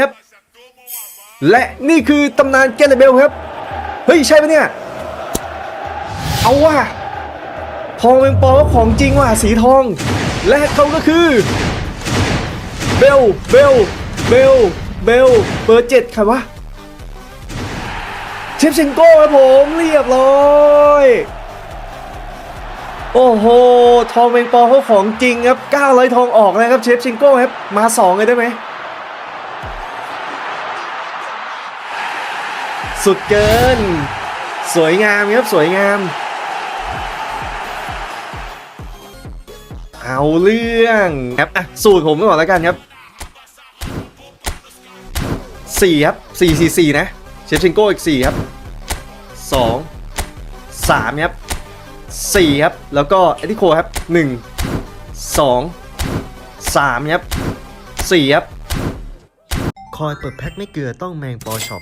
ครับ และนี่คือตำนานแกเรเบลครับ เฮ้ย ใช่ปะเนี่ย เอาว่ะทองเป็นปอว่าของจริงว่ะสีทอง และเขาก็คือเบลเบลเบลเบลเบอร์เจ็ดใครวะเชฟเชนโก้ครับผมเรียบร้อยโอ้โห ทองเป็นปอเขาของจริงครับ900ทองออกนะครับเชฟเชนโก้ครับ มา 2 เลยได้ไหม สุดเกิน สวยงามครับ สวยงาม เอาเรื่องครับอะสูตรผมก่อนแล้วกันครับ4ครับ4 4 4นะ เชฟเชนโก้อีก4ครับ2 3ครับ4ครับ แล้วก็เอติโคครับ1 2 3ครับ4ครับ คอยเปิดแพ็คไม่เกลือต้องแมงปอช็อป